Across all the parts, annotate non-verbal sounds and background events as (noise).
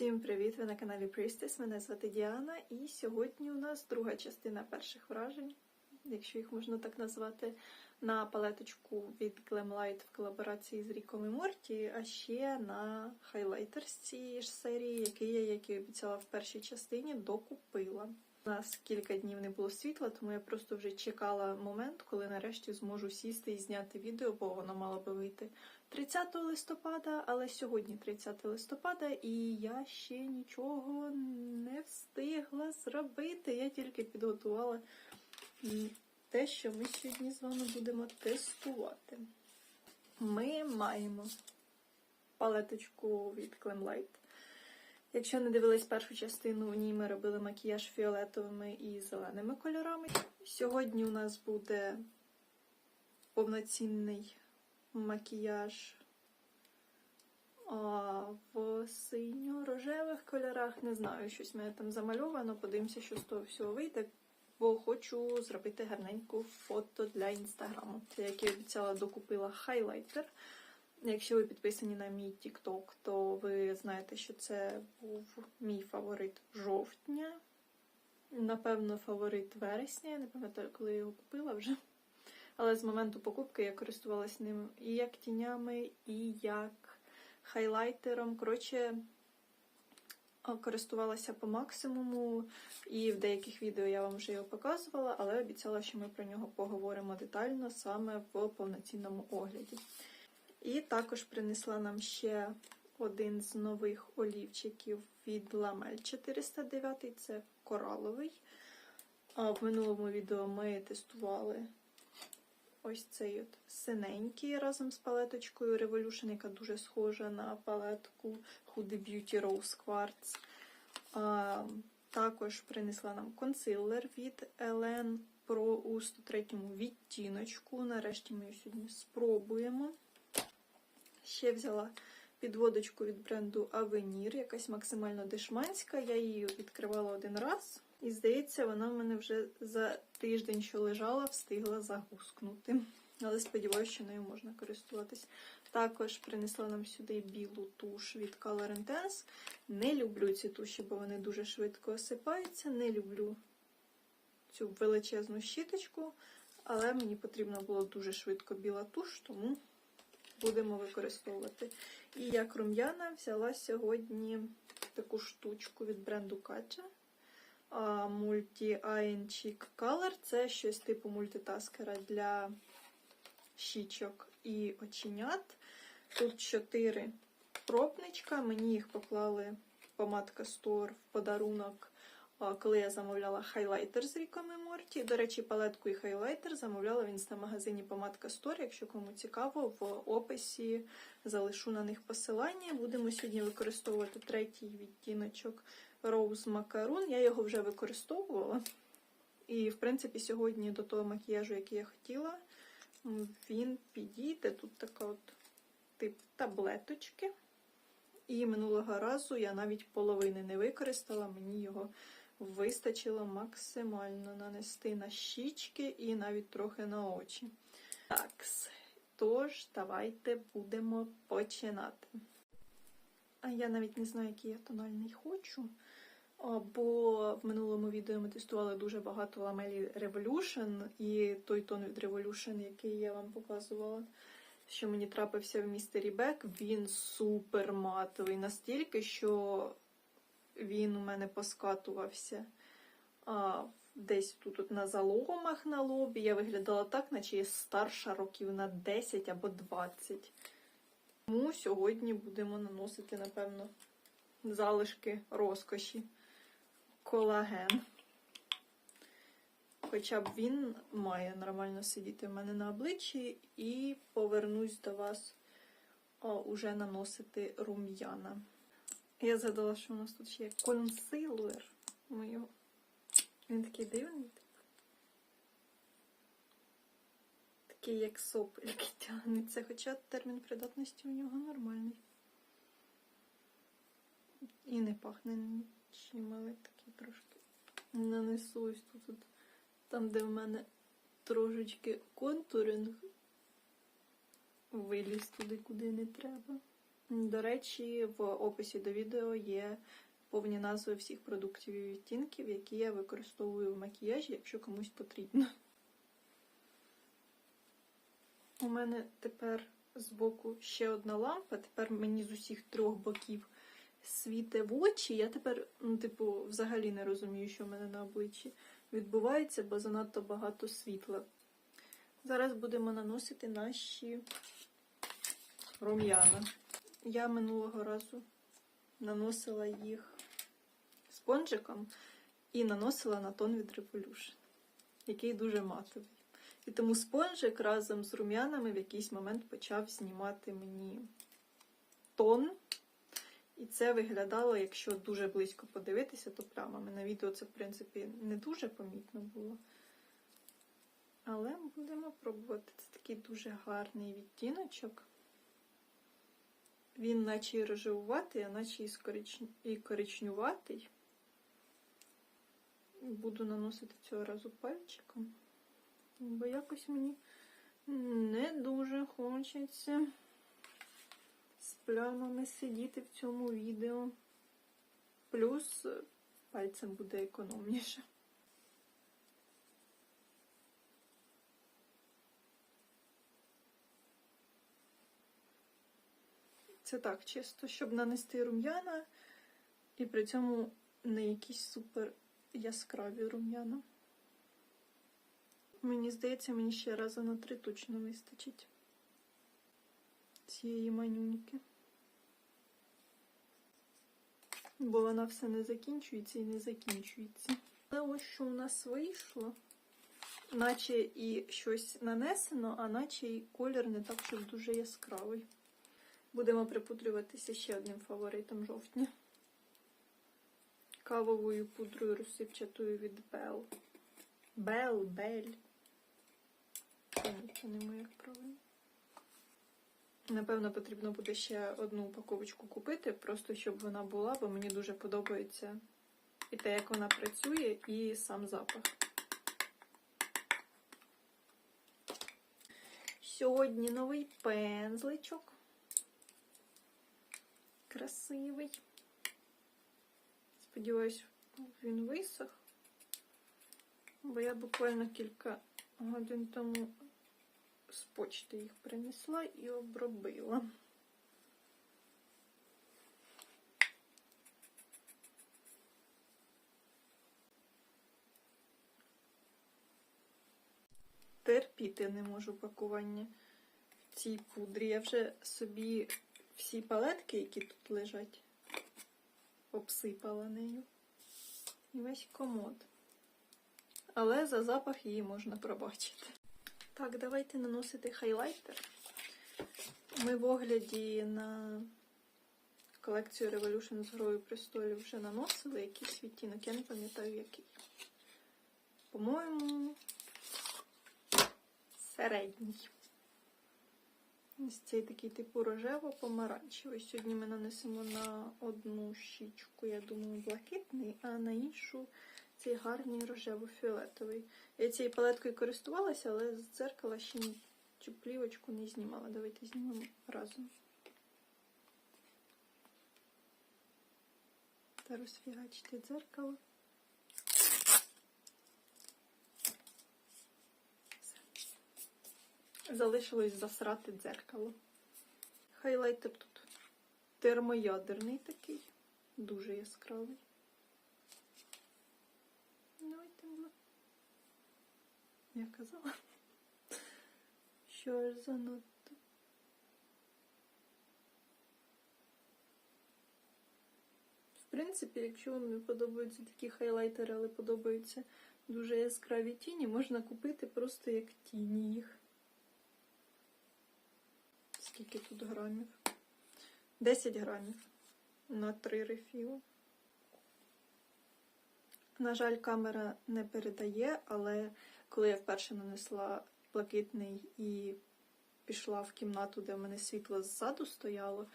Всім привіт! Ви на каналі Priestess. Мене звати Діана, і сьогодні у нас друга частина перших вражень, якщо їх можна так назвати, на палеточку від Glamlight в колаборації з Ріком і Морті, а ще на хайлайтер з цієї ж серії, який я, як і обіцяла в першій частині, докупила. У нас кілька днів не було світла, тому я просто вже чекала момент, коли нарешті зможу сісти і зняти відео, бо воно мало би вийти 30 листопада, але сьогодні 30 листопада, і я ще нічого не встигла зробити. Я тільки підготувала те, що ми сьогодні з вами будемо тестувати. Ми маємо палеточку від Glamlight. Якщо не дивились першу частину, у ній ми робили макіяж фіолетовими і зеленими кольорами. Сьогодні у нас буде повноцінний макіяж в синьо-рожевих кольорах. Не знаю, щось в мене там замальовано. Подивимося, що з того всього вийде. Бо хочу зробити гарненьку фото для інстаграму. Це, як я обіцяла, докупила хайлайтер. Якщо ви підписані на мій TikTok, то ви знаєте, що це був мій фаворит жовтня. Напевно, фаворит вересня. Я не пам'ятаю, коли я його купила вже. Але з моменту покупки я користувалася ним і як тінями, і як хайлайтером. Коротше, користувалася по максимуму, і в деяких відео я вам вже його показувала, але обіцяла, що ми про нього поговоримо детально саме в повноцінному огляді. І також принесла нам ще один з нових олівчиків від Lamel 409, це кораловий. В минулому відео ми тестували ось цей от синенький разом з палеточкою Revolution, яка дуже схожа на палетку Huda Beauty Rose Quartz. Також принесла нам консилер від Elen Pro у 103 відтіночку. Нарешті ми її сьогодні спробуємо. Ще взяла підводочку від бренду Avenir, якась максимально дешманська. Я її відкривала один раз. І, здається, вона в мене вже за тиждень, що лежала, встигла загускнути. Але сподіваюся, що нею можна користуватись. Також принесла нам сюди білу туш від Color Intense. Не люблю ці туші, бо вони дуже швидко осипаються. Не люблю цю величезну щіточку, але мені потрібна була дуже швидко біла туш, тому будемо використовувати. І як рум'яна взяла сьогодні таку штучку від бренду Кача. Multi Eye Cheek Color. Це щось типу мультитаскера для щічок і оченят. Тут чотири пробничка. Мені їх поклали помадка Store в подарунок, коли я замовляла хайлайтер з Ріком і Морті. До речі, палетку і хайлайтер замовляла в інстамагазині Помадка Store. Якщо кому цікаво, в описі залишу на них посилання. Будемо сьогодні використовувати третій відтіночок Rose Macaroon. Я його вже використовувала. І, в принципі, сьогодні до того макіяжу, який я хотіла, він підійде. Тут така от тип таблеточки. І минулого разу я навіть половини не використала, мені його вистачило максимально нанести на щічки і навіть трохи на очі. Так, тож, давайте будемо починати. А я навіть не знаю, який я тональний хочу. Бо в минулому відео ми тестували дуже багато ламелі Revolution, і той тон від Revolution, який я вам показувала, що мені трапився в містері Бек, він супер матовий. Настільки, що він у мене поскатувався а, десь тут от на заломах на лобі. Я виглядала так, наче я старша років на 10 або 20. Тому сьогодні будемо наносити, напевно, залишки розкоші колаген. Хоча б він має нормально сидіти в мене на обличчі, і повернусь до вас уже наносити рум'яна. Я згадала, що у нас тут ще є консилер. Ми. Він такий дивний. Такий, як соп, який тягнеться, хоча термін придатності у нього нормальний. І не пахне нічим, але такий трошки нанесу ось тут, от, там, де в мене трошечки контуринг виліз туди, куди не треба. До речі, в описі до відео є повні назви всіх продуктів і відтінків, які я використовую в макіяжі, якщо комусь потрібно. У мене тепер збоку ще одна лампа, тепер мені з усіх трьох боків світе в очі. Я тепер, ну, типу, взагалі не розумію, що в мене на обличчі відбувається, бо занадто багато світла. Зараз будемо наносити наші рум'яна. Я минулого разу наносила їх спонжиком і наносила на тон від Revolution, який дуже матовий. І тому спонжик разом з рум'янами в якийсь момент почав знімати мені тон. І це виглядало, якщо дуже близько подивитися, то плямами. На відео це, в принципі, не дуже помітно було. Але будемо пробувати. Це такий дуже гарний відтіночок. Він наче і рожевуватий, а наче і, і коричнюватий. Буду наносити цього разу пальчиком. Бо якось мені не дуже хочеться з плямами сидіти в цьому відео. Плюс пальцем буде економніше. Це так, чисто, щоб нанести рум'яна, і при цьому не якісь супер яскраві рум'яна. Мені здається, мені ще раза на три точно вистачить цієї манюньки. Бо вона все не закінчується і не закінчується. Але ось що у нас вийшло, наче і щось нанесено, а наче і колір не так, щоб дуже яскравий. Будемо припудрюватися ще одним фаворитом жовтня. Кавовою пудрою розсипчатою від Bell. Bell, Bell. Це не як правильно. Напевно, потрібно буде ще одну упаковочку купити, просто щоб вона була, бо мені дуже подобається і те, як вона працює, і сам запах. Сьогодні новий пензличок. Красивий. Сподіваюсь, він висох, бо я буквально кілька годин тому з почти їх принесла і обробила. Терпіти не можу пакування в цій пудрі. Я вже собі всі палетки, які тут лежать, обсипала нею. І весь комод. Але за запах її можна пробачити. Так, давайте наносити хайлайтер. Ми в огляді на колекцію Revolution з грою престолів вже наносили якийсь відтінок, я не пам'ятаю який. По-моєму, середній. Ось цей такий типу рожево-помаранчевий. Сьогодні ми нанесемо на одну щічку, я думаю, блакитний, а на іншу цей гарний рожево-фіолетовий. Я цією палеткою користувалася, але з дзеркала ще цю плівочку не знімала. Давайте знімемо разом. Та розфігачити дзеркало. Залишилось засрати дзеркало. Хайлайтер тут термоядерний такий, дуже яскравий. Давайте я казала, (laughs) що аж занадто. В принципі, якщо вам не подобаються такі хайлайтери, але подобаються дуже яскраві тіні, можна купити просто як тіні їх. Скільки тут грамів? 10 грамів на 3 рефіли. На жаль, камера не передає, але коли я вперше нанесла блакитний і пішла в кімнату, де в мене світло ззаду стояло,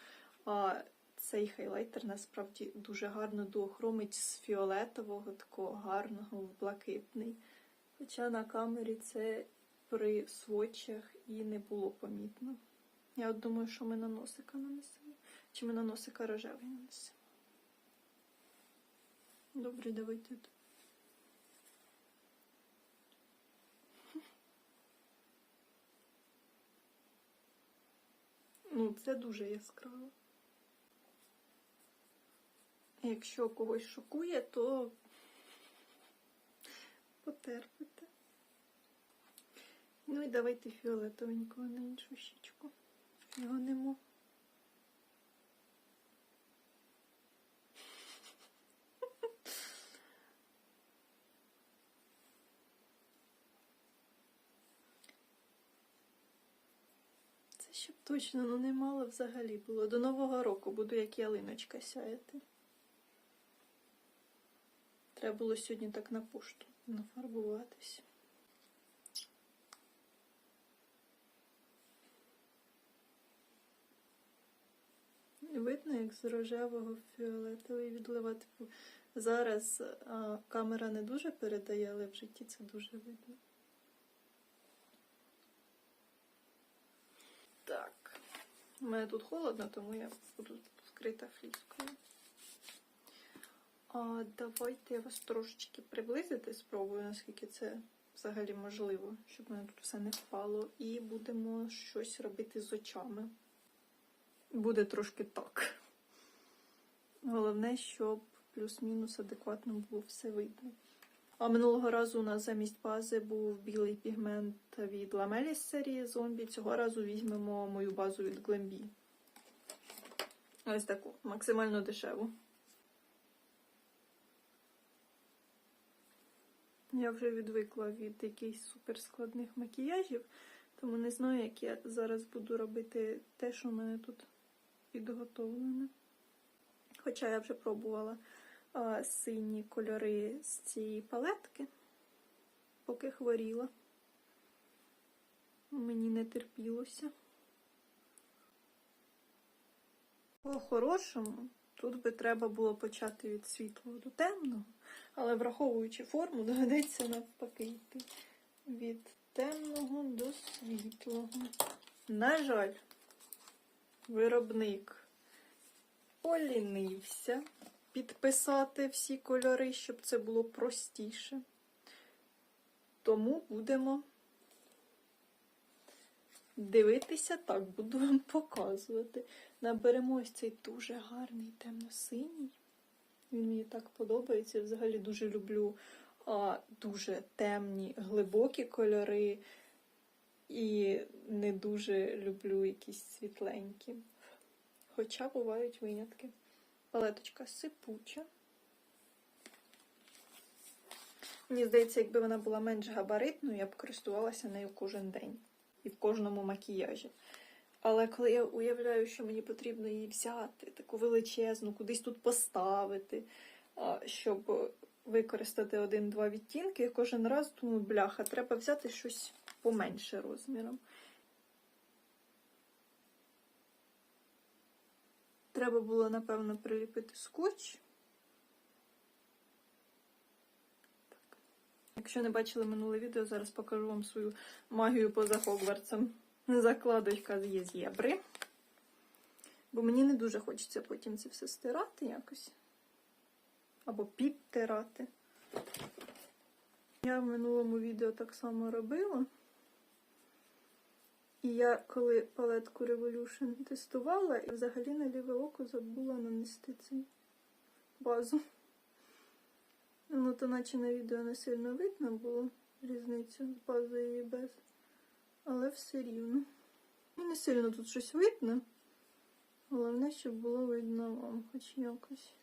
а цей хайлайтер насправді дуже гарно доохромить з фіолетового, такого гарного в блакитний. Хоча на камері це при свочах і не було помітно. Я от думаю, що ми на носика нанесемо. Чи ми на носика рожевий нанесемо? Добре, давайте. тут. Ну, це дуже яскраво. Якщо когось шокує, то потерпите. Ну і давайте фіолетовенького на іншу щічку. Його нема. Це щоб точно ну немало взагалі було. До Нового року буду як ялиночка сяяти. Треба було сьогодні так на пошту нафарбуватись. Видно, як з рожевого фіолетовий відливати. Зараз а, камера не дуже передає, але в житті це дуже видно. Так. У мене тут холодно, тому я буду вкрита фліскою. А, давайте я вас трошечки приблизити, спробую, наскільки це взагалі можливо, щоб мене тут все не впало. І будемо щось робити з очами. Буде трошки так. Головне, щоб плюс-мінус адекватно було все видно. А минулого разу у нас замість бази був білий пігмент від Lamely з серії зомбі. Цього разу візьмемо мою базу від Glambi. Ось таку, максимально дешеву. Я вже відвикла від якихось суперскладних макіяжів, тому не знаю, як я зараз буду робити те, що в мене тут підготовлене. Хоча я вже пробувала а, сині кольори з цієї палетки, поки хворіла. Мені не терпілося. По-хорошому, тут би треба було почати від світлого до темного, але враховуючи форму, доведеться навпаки йти від темного до світлого. На жаль, виробник полінився підписати всі кольори, щоб це було простіше. Тому будемо дивитися так, буду вам показувати. Наберемо ось цей дуже гарний темно-синій. Він мені так подобається. Взагалі дуже люблю а, дуже темні, глибокі кольори. І не дуже люблю якісь світленькі. Хоча бувають винятки. Палеточка сипуча. Мені здається, якби вона була менш габаритною, я б користувалася нею кожен день і в кожному макіяжі. Але коли я уявляю, що мені потрібно її взяти, таку величезну, кудись тут поставити, щоб використати один-два відтінки, я кожен раз думаю, бляха, треба взяти щось поменше розміром. Треба було, напевно, приліпити скотч. Якщо не бачили минуле відео, зараз покажу вам свою магію поза Хогвартсом. Закладочка є з єбри. Бо мені не дуже хочеться потім це все стирати якось. Або підтирати. Я в минулому відео так само робила. І я коли палетку Revolution тестувала, і взагалі на ліве око забула нанести цю базу. Ну, то наче на відео не сильно видно було різницю з базою і без. Але все рівно. І не сильно тут щось видно. Головне, щоб було видно вам хоч якось.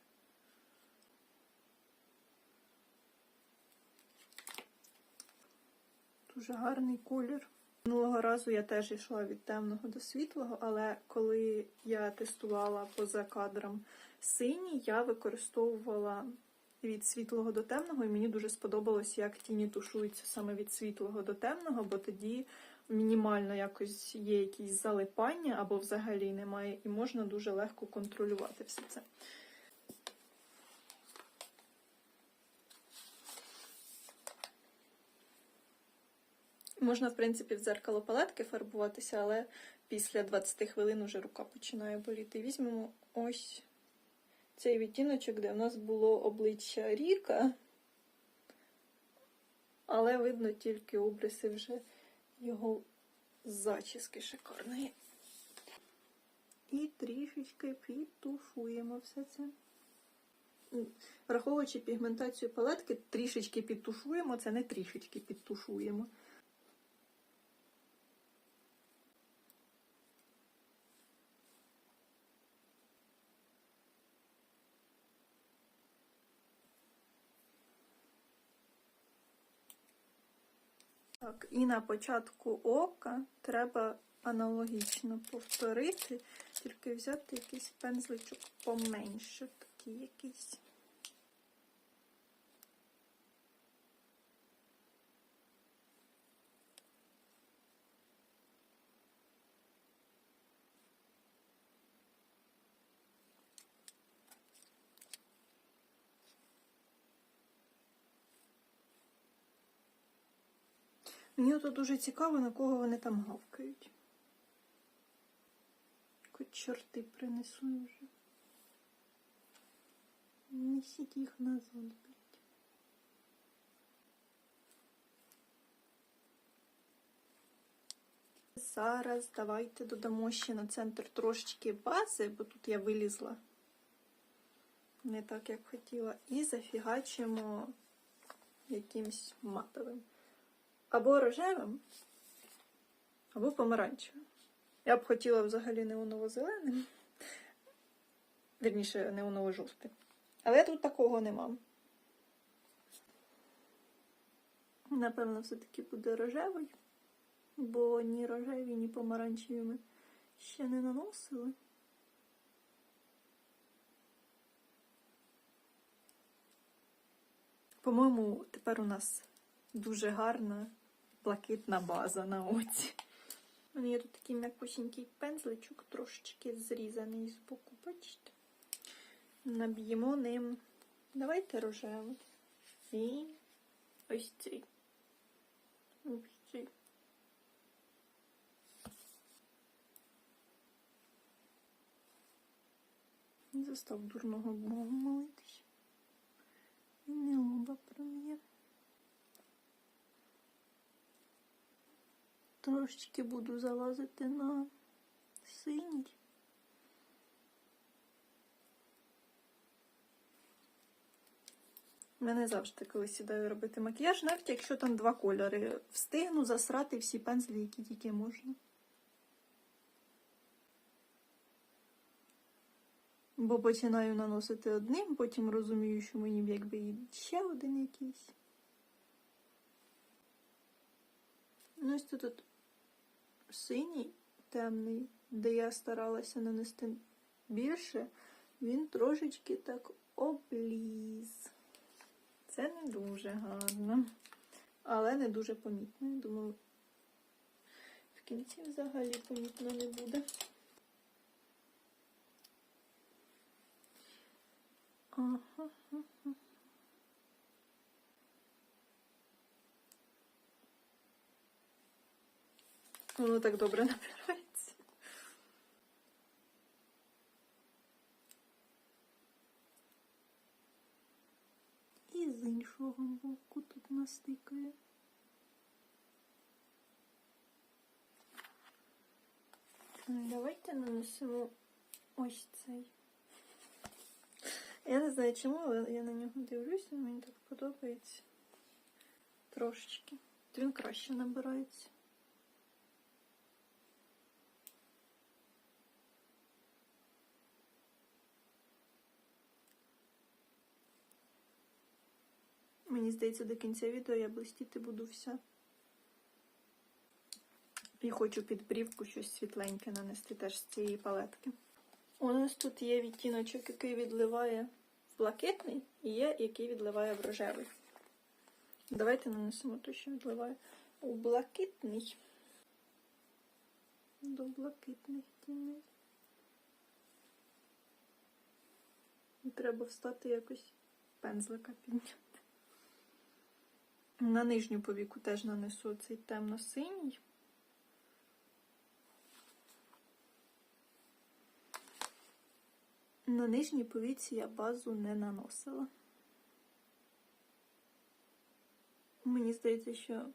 Дуже гарний колір. Минулого разу я теж йшла від темного до світлого, але коли я тестувала поза кадром синій, я використовувала від світлого до темного, і мені дуже сподобалось, як тіні тушуються саме від світлого до темного, бо тоді мінімально якось є якісь залипання або взагалі немає, і можна дуже легко контролювати все це. Можна, в принципі, в дзеркало палетки фарбуватися, але після 20 хвилин уже рука починає боліти. Візьмемо ось цей відтіночок, де в нас було обличчя Ріка, але видно тільки обриси вже його зачіски шикарної. І трішечки підтушуємо все це. Враховуючи пігментацію палетки, трішечки підтушуємо, це не трішечки підтушуємо. Так, і на початку ока треба аналогічно повторити, тільки взяти якийсь пензличок поменше, такий якийсь. Мені ото дуже цікаво, на кого вони там гавкають. Хоч чорти принесли вже. Несіть їх назад, блядь. Зараз давайте додамо ще на центр трошечки бази, бо тут я вилізла. Не так, як хотіла. І зафігачимо якимсь матовим. Або рожевим, або помаранчевим. Я б хотіла взагалі неоново-зеленим. Вірніше, неоново-жовтим. Але тут такого нема. Напевно, все-таки буде рожевий, бо ні рожеві, ні помаранчеві ми ще не наносили. По-моєму, тепер у нас дуже гарна блакитна база на оці. У мене є тут такий м'якусінький пензличок, трошечки зрізаний з боку, бачите? Наб'ємо ним. Давайте рожевий. І ось цей. Ось цей. Не застав дурного Бога молитись. І не лоба пром'є. Трошечки буду залазити на синій. Мене завжди, коли сідаю робити макіяж, навіть якщо там два кольори, встигну засрати всі пензлі, які тільки можна. Бо починаю наносити одним, потім розумію, що мені якби і ще один якийсь. Ну, ось тут синій темний, де я старалася нанести більше, він трошечки так обліз. Це не дуже гарно, але не дуже помітно. Я думаю, в кінці взагалі помітно не буде. Ага. Воно так добре набирається. І з іншого боку тут настикає. Давайте нанесемо ось цей. Я не знаю чому, але я на нього дивлюся, мені так подобається. Трошечки. Він краще набирається. Мені здається, до кінця відео я блистіти буду вся. І хочу під брівку щось світленьке нанести теж з цієї палетки. У нас тут є відтіночок, який відливає в блакитний, і є, який відливає в рожевий. Давайте нанесемо той, що відливає у блакитний. До блакитних тіней. І треба встати якось пензлика підняти. На нижню повіку теж нанесу цей темно-синій. На нижній повіці я базу не наносила. Мені здається, що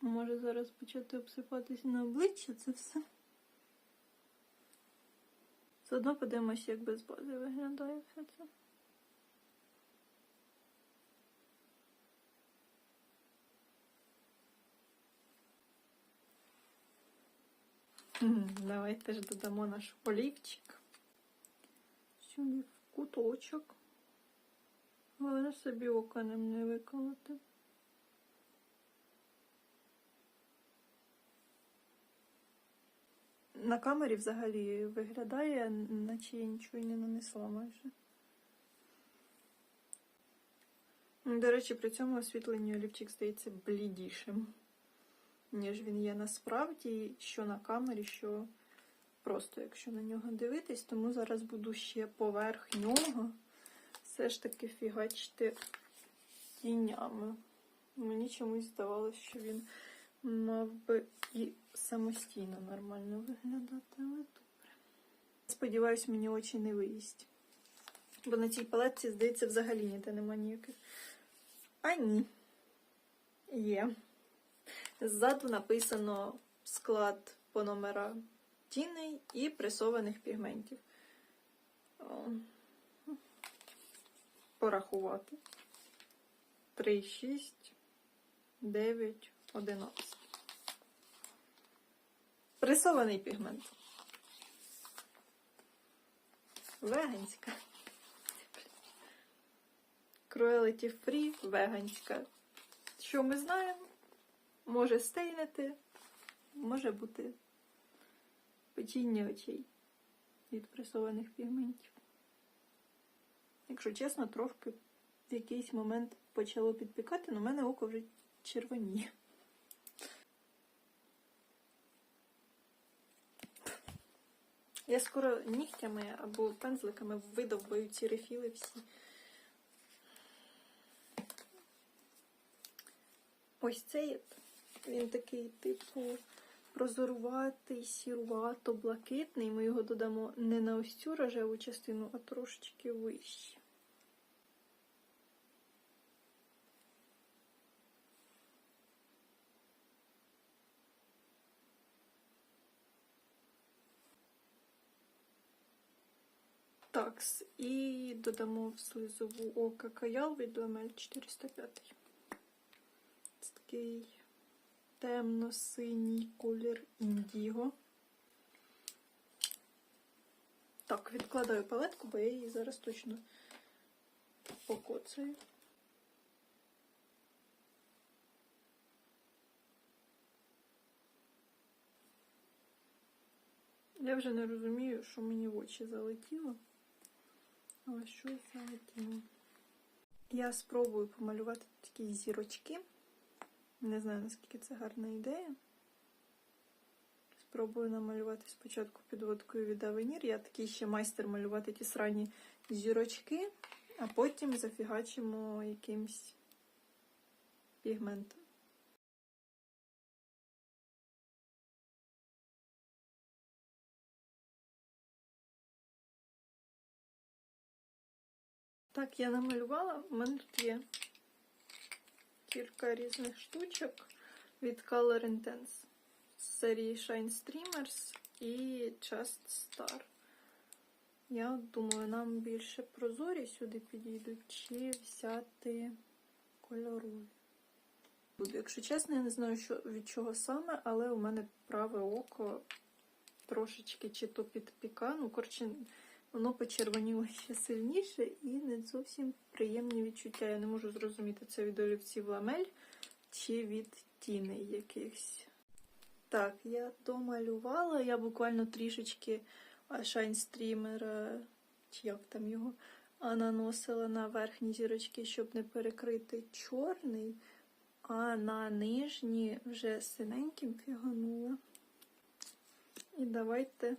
може зараз почати обсипатись на обличчя це все. Все одно подивимося, як без бази виглядає все це. (laughs) Давайте ж додамо наш олівчик. Сюди в куточок. Головне собі ним не виколоти. На камері взагалі виглядає, наче я нічого не нанесла майже. До речі, при цьому освітленні олівчик здається блідішим, ніж він є насправді, що на камері, що просто якщо на нього дивитись, тому зараз буду ще поверх нього все ж таки фігачити тінями. Мені чомусь здавалося, що він мав би і самостійно нормально виглядати, але добре. Сподіваюсь, мені очі не виїсть. Бо на цій палетці, здається, взагалі ніде нема ніяких. А ні. Є. Ззаду написано склад по номера тіней і пресованих пігментів. Порахувати. 3, 6, 9, 11. Пресований пігмент. Веганська. Cruelty Free веганська. Що ми знаємо? Може стейнити, може бути печіння очей від пресованих пігментів. Якщо чесно, трошки в якийсь момент почало підпікати, але в мене око вже червоніє. Я скоро нігтями або пензликами видовбаю ці рефіли всі. Ось цей він такий, типу, прозоруватий, сірувато, блакитний. Ми його додамо не на ось цю рожеву частину, а трошечки вище. Такс, і додамо в слизову ока каял від Ламель 405. Це такий темно-синій колір індіго. Так, відкладаю палетку, бо я її зараз точно покоцаю. Я вже не розумію, що мені в очі залетіло. Але щось залетіло. Я спробую помалювати такі зірочки. Не знаю, наскільки це гарна ідея. Спробую намалювати спочатку підводкою від Авенір. Я такий ще майстер малювати ті срані зірочки, а потім зафігачимо якимсь пігментом. Так, я намалювала. У мене тут є кілька різних штучок від Color Intense з серії Shine Streamers і Just Star. Я думаю, нам більше прозорі сюди підійдуть, чи взяти кольорові. Якщо чесно, я не знаю, що, від чого саме, але у мене праве око трошечки чи то підпіка. Ну, коротше, воно почервоніло ще сильніше і не зовсім приємні відчуття. Я не можу зрозуміти, це від олівців ламель чи від тіней якихось. Так, я домалювала. Я буквально трішечки шайнстрімера, чи як там його, наносила на верхні зірочки, щоб не перекрити чорний, а на нижні вже синеньким фіганула. І давайте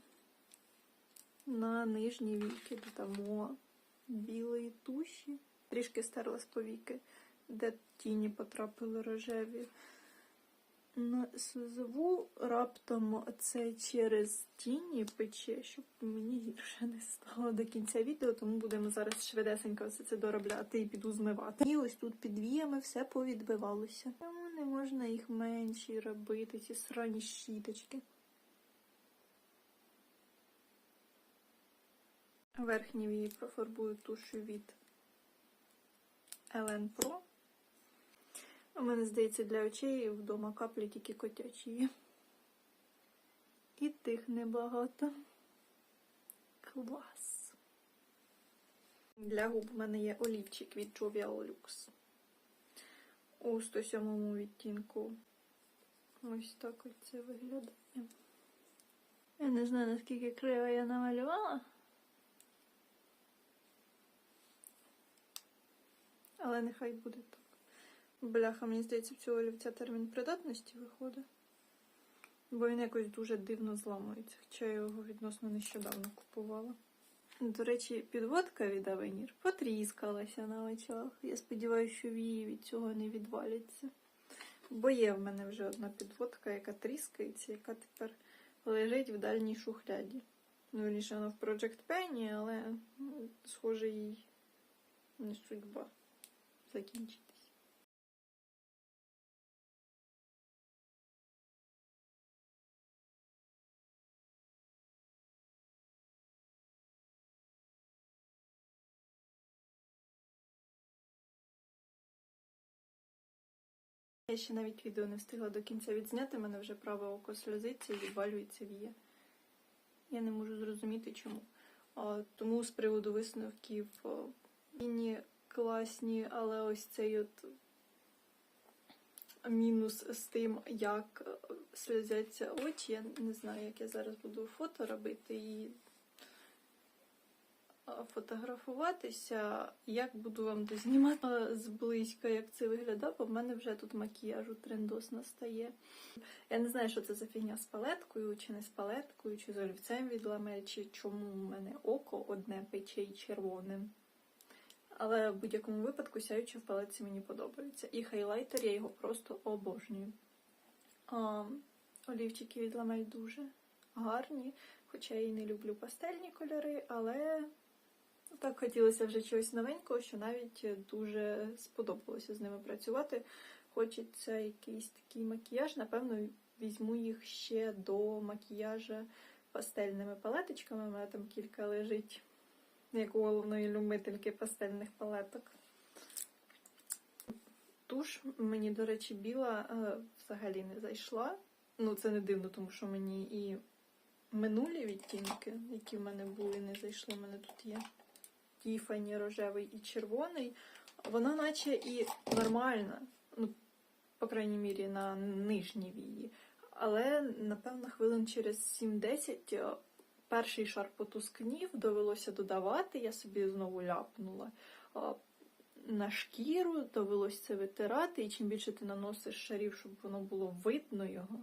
на нижні віки додамо білої туші. Трішки стерла з повіки де тіні потрапили рожеві. На сльозову раптом це через тіні пече, щоб мені гірше не стало до кінця відео, тому будемо зараз швидесенько все це доробляти і піду змивати. І ось тут під віями все повідбивалося. Тому не можна їх менші робити, ці срані щіточки. Верхні вії профарбую тушу від Елен Pro. У мене, здається, для очей вдома каплі тільки котячі є. І тих небагато. Клас. Для губ у мене є олівчик від Jovial Lux. У 107 відтінку. Ось так ось це виглядає. Я не знаю, наскільки криво я намалювала. Але нехай буде так. Бляха, мені здається, в цього олівця термін придатності виходить. Бо він якось дуже дивно зламується, хоча я його відносно нещодавно купувала. До речі, підводка від Авенір потріскалася на очах. Я сподіваюся, що вії від цього не відваляться. Бо є в мене вже одна підводка, яка тріскається, яка тепер лежить в дальній шухляді. Ну, вірніше, вона в Project Penny, але, ну, схоже, їй не судьба закінчитись. Я ще навіть відео не встигла до кінця відзняти, мене вже праве око сльозиться і відвалюється вія. Я не можу зрозуміти чому. Тому з приводу висновків мені класні, але ось цей от мінус з тим, як е, сльозяться очі. Я не знаю, як я зараз буду фото робити і фотографуватися. Як буду вам дознімати зблизька, як це виглядає, бо в мене вже тут макіяжу трендос настає. Я не знаю, що це за фігня з палеткою, чи не з палеткою, чи з олівцем від ламель, чи чому в мене око одне пече і червоним. Але в будь-якому випадку сяючі в палеці мені подобаються. І хайлайтер я його просто обожнюю. А, олівчики від ламель дуже гарні, хоча я і не люблю пастельні кольори, але так хотілося вже чогось новенького, що навіть дуже сподобалося з ними працювати. Хочеться якийсь такий макіяж. Напевно, візьму їх ще до макіяжа пастельними палеточками. У мене там кілька лежить, як головної любительки пастельних палеток. Туш мені, до речі, біла е, взагалі не зайшла. Ну, це не дивно, тому що мені і минулі відтінки, які в мене були, не зайшли. У мене тут є. Тіфані рожевий і червоний, вона наче і нормальна, ну, по крайній мірі, на нижній вії. Але, напевно, хвилин через 7-10 перший шар потускнів, довелося додавати, я собі знову ляпнула на шкіру, довелося це витирати, і чим більше ти наносиш шарів, щоб воно було видно його,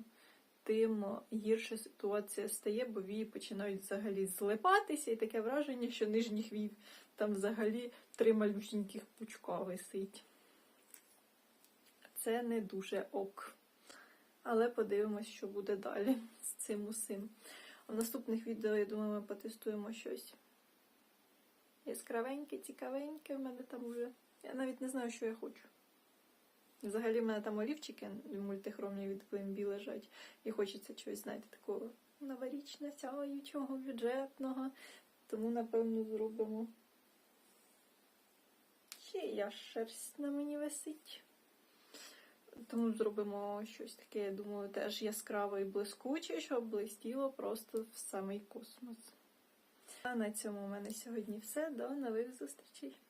тим гірша ситуація стає, бо вії починають взагалі злипатися, і таке враження, що нижніх вій там взагалі три малюсіньких пучка висить. Це не дуже ок. Але подивимось, що буде далі з цим усім. В наступних відео, я думаю, ми потестуємо щось яскравеньке, цікавеньке. В мене там уже. Я навіть не знаю, що я хочу. Взагалі, в мене там олівчики мультихромні від BMB лежать. І хочеться чогось, знаєте, такого новорічно сяючого, бюджетного. Тому, напевно, зробимо. Ще я шерсть на мені висить. Тому зробимо щось таке, я думаю, теж яскраве і блискуче, щоб блистіло просто в самий космос. А на цьому у мене сьогодні все. До нових зустрічей!